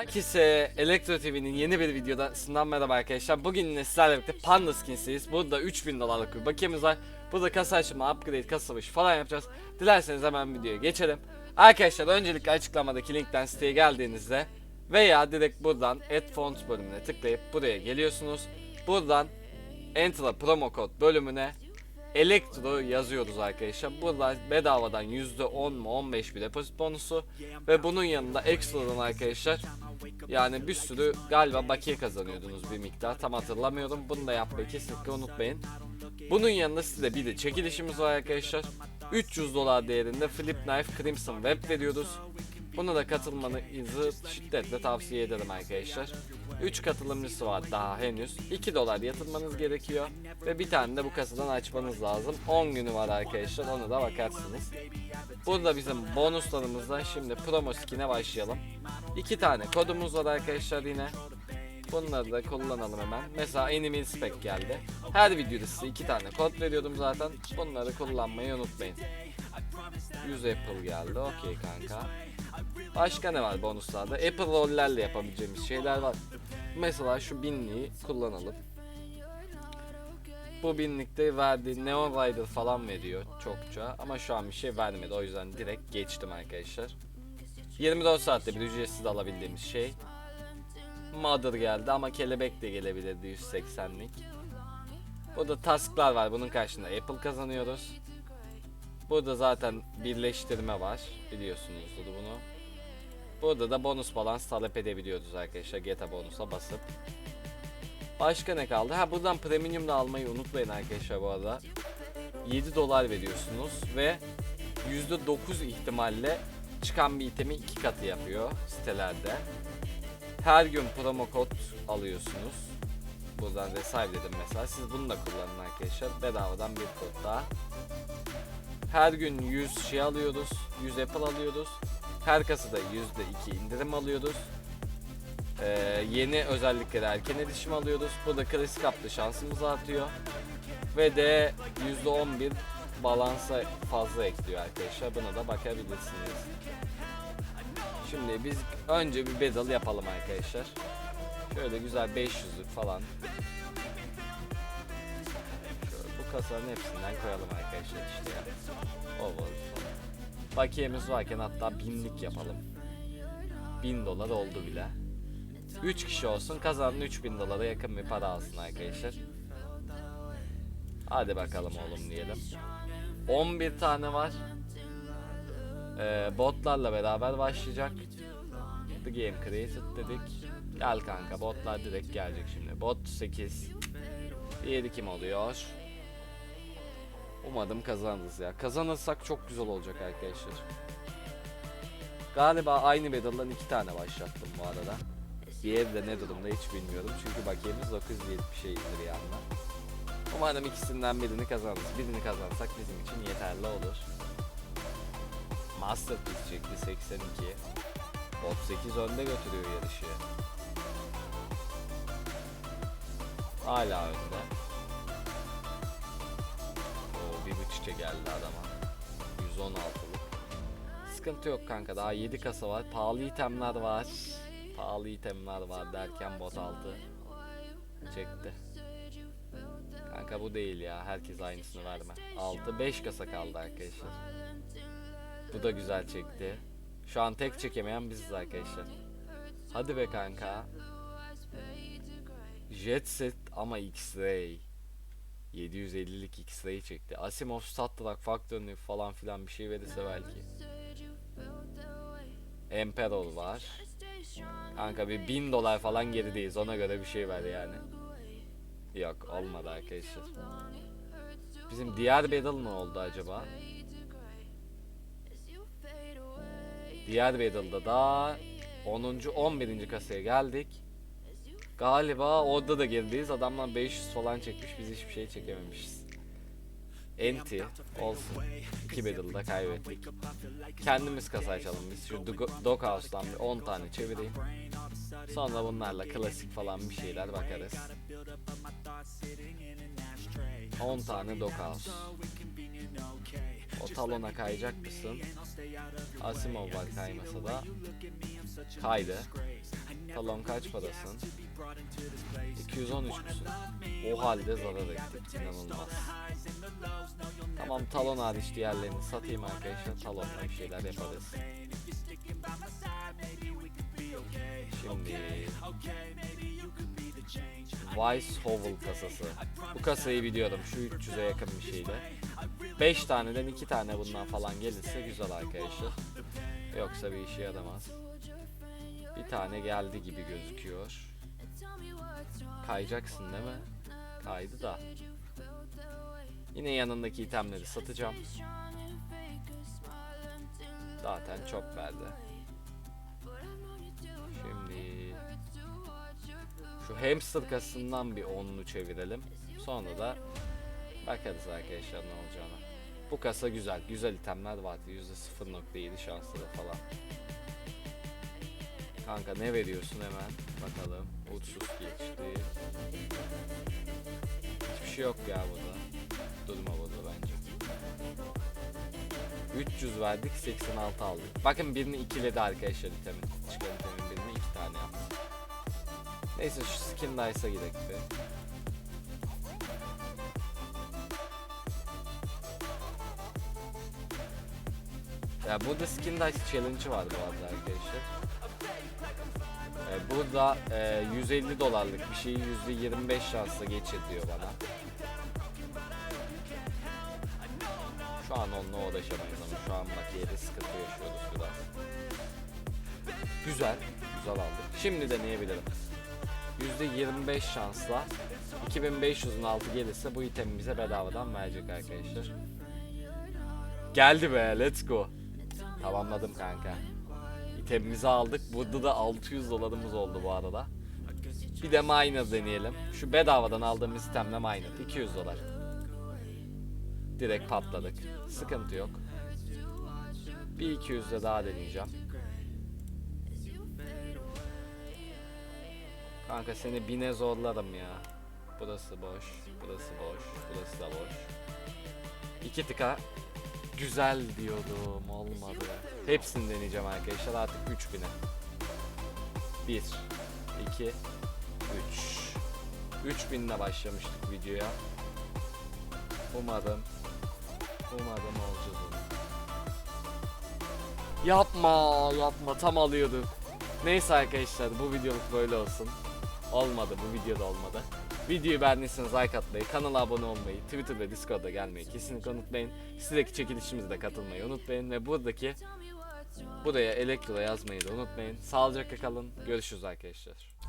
Herkese Elektro TV'nin yeni bir videodasından merhaba arkadaşlar. Bugün yine sizlerle birlikte Panda Skins'teyiz. Burada 3000 dolarlık bir bakiyemiz var. Burada kasa açma, upgrade, kasa falan yapacağız. Dilerseniz hemen videoya geçelim. Arkadaşlar öncelikle açıklamadaki linkten siteye geldiğinizde veya direkt buradan Add Fonts bölümüne tıklayıp buraya geliyorsunuz. Buradan Enter'a promo kod bölümüne Elektro yazıyoruz arkadaşlar. Burada bedavadan %10 mu 15 bir depozit bonusu ve bunun yanında ekstradan arkadaşlar yani bir sürü galiba bakiye kazanıyordunuz bir miktar tam hatırlamıyorum. Bunu da yapmayı kesinlikle unutmayın. Bunun yanında size bir de çekilişimiz var arkadaşlar. 300 dolar değerinde Flip Knife Crimson Web veriyoruz. Buna da katılmanızı şiddetle tavsiye ederim arkadaşlar. 3 katılımcısı var daha henüz. 2 dolar yatırmanız gerekiyor. Ve bir tane de bu kasadan açmanız lazım. 10 günü var arkadaşlar onu da bakarsınız. Burada bizim bonuslarımızdan şimdi promo skin'e başlayalım. 2 tane kodumuz var arkadaşlar yine. Bunları da kullanalım hemen. Mesela Enemy Spec geldi. Her videoda size 2 tane kod veriyordum zaten. Bunları kullanmayı unutmayın. 100 Apple geldi. Okey kanka. Başka ne var bonuslarda? Apple rollerle yapabileceğimiz şeyler var. Mesela şu binliği kullanalım. Bu binlikte verdiği Neon Rider falan veriyor çokça ama şu an bir şey vermedi o yüzden direkt geçtim arkadaşlar. 24 saatte bir ücretsiz alabildiğimiz şey. Mother geldi ama kelebek de gelebilirdi 180'lik. Burada tasklar var bunun karşında Apple kazanıyoruz. Burada zaten birleştirme var biliyorsunuzdur bunu. Burada da bonus balans talep edebiliyoruz arkadaşlar GTA bonusa basıp. Başka ne kaldı? Ha buradan premium da almayı unutmayın arkadaşlar bu arada. 7 dolar veriyorsunuz ve %9 ihtimalle çıkan bir itemi iki katı yapıyor sitelerde. Her gün promo kod alıyorsunuz. Buradan Resav dedim mesela. Siz bunu da kullanın arkadaşlar. Bedavadan bir kod daha. Her gün 100 şey alıyoruz. 100 Apple alıyoruz. Her kasada %2 indirim alıyoruz. Ee, yeni özellikleri erken erişim alıyoruz. Bu da klasik haplı şansımız artıyor. Ve de %11 balansa fazla ekliyor arkadaşlar. Buna da bakabilirsiniz. Şimdi biz önce bir bedel yapalım arkadaşlar. Şöyle güzel 500'lük falan. Kasaların hepsinden koyalım arkadaşlar işte ya. Falan. Bakiyemiz varken hatta binlik yapalım. 1000 dolar oldu bile. 3 kişi olsun kazanan 3000 dolara yakın bir para alsın arkadaşlar. Hadi bakalım oğlum diyelim. 11 tane var. Ee, botlarla beraber başlayacak. The game created dedik. Gel kanka botlar direkt gelecek şimdi. Bot 8. Diğeri kim oluyor? Umadım kazanırız ya. Kazanırsak çok güzel olacak arkadaşlar. Galiba aynı bedaldan iki tane başlattım bu arada. Diğeri de ne durumda hiç bilmiyorum. Çünkü bakiyemiz 970 şeydir yanına. Umarım ikisinden birini kazanırız. Birini kazansak bizim için yeterli olur. Masterpiece çekti 82. Bot 8 önde götürüyor yarışı. Hala önde. Bir buçukça geldi adama. 116'lık. Sıkıntı yok kanka daha 7 kasa var. Pahalı itemler var. Pahalı itemler var derken bot aldı. Çekti. Kanka bu değil ya. Herkes aynısını verme. 6 5 kasa kaldı arkadaşlar. Bu da güzel çekti. Şu an tek çekemeyen biziz arkadaşlar. Hadi be kanka. Jet set ama X-Ray. 750'lik X-Ray çekti. Asimov Statrak Factory falan filan bir şey verirse belki. Emperor var. Kanka bir 1000 dolar falan gerideyiz ona göre bir şey ver yani. Yok olmadı arkadaşlar. Bizim diğer battle ne oldu acaba? Diğer battle'da da 10. 11. kasaya geldik. Galiba orada da gerideyiz. Adamlar 500 falan çekmiş. Biz hiçbir şey çekememişiz. Enti olsun. İki battle'da kaybettik. Kendimiz kasa biz. Şu Dog- bir 10 tane çevireyim. Sonra bunlarla klasik falan bir şeyler bakarız. 10 tane Doghouse. O talona kayacak mısın? Asimov var kaymasa da. Kaydı. Talon kaç parasın? 213 musun? O halde zarar ettik. İnanılmaz. Tamam talon hariç diğerlerini satayım arkadaşlar. Talonla bir şeyler yaparız. Şimdi Weisshovel kasası. Bu kasayı biliyorum. Şu 300'e yakın bir şeydi. 5 taneden 2 tane bundan falan gelirse güzel arkadaşlar. Yoksa bir işe yaramaz. Bir tane geldi gibi gözüküyor. Kayacaksın değil mi? Kaydı da. Yine yanındaki itemleri satacağım. Zaten çok verdi. Şimdi şu hamster kasından bir onlu çevirelim. Sonra da bakarız arkadaşlar ne olacağına. Bu kasa güzel. Güzel itemler vardı. %0.7 şansları falan. Kanka ne veriyorsun hemen? Bakalım. Uçsuz geçti. Hiçbir şey yok ya burada. Durma burada bence. 300 verdik 86 aldık. Bakın birini ikiledi arkadaşlar itemin. Çıkan itemin birini iki tane yaptı. Neyse şu skin dice'a gidelim be. Ya burada skin dice challenge'ı var bu arada arkadaşlar. Burada e, 150 dolarlık bir şeyi %25 şansla geçir diyor bana. Şu an onunla uğraşamayız ama şu an bak yeri sıkıntı yaşıyoruz biraz. Güzel, güzel aldık. Şimdi deneyebilirim. %25 şansla 2500'ün altı gelirse bu itemi bize bedavadan verecek arkadaşlar. Geldi be, let's go. Tamamladım kanka. İtemimizi aldık. Burada da 600 dolarımız oldu bu arada. Bir de miner deneyelim. Şu bedavadan aldığımız itemle miner. 200 dolar. Direkt patladık. Sıkıntı yok. Bir 200 de daha deneyeceğim. Kanka seni bine zorlarım ya. Burası boş, burası boş, burası da boş. İki tıka güzel diyordum olmadı. Hepsini deneyeceğim arkadaşlar artık 3000'e. 1 2 3 3000 ile başlamıştık videoya. Umarım umarım olacağız onu. Yapma yapma tam alıyorduk. Neyse arkadaşlar bu videoluk böyle olsun. Olmadı bu videoda olmadı. Videoyu beğendiyseniz like atmayı, kanala abone olmayı, Twitter ve Discord'a gelmeyi kesinlikle unutmayın. Sizdeki çekilişimize katılmayı unutmayın ve buradaki buraya elektro yazmayı da unutmayın. Sağlıcakla kalın. Görüşürüz arkadaşlar.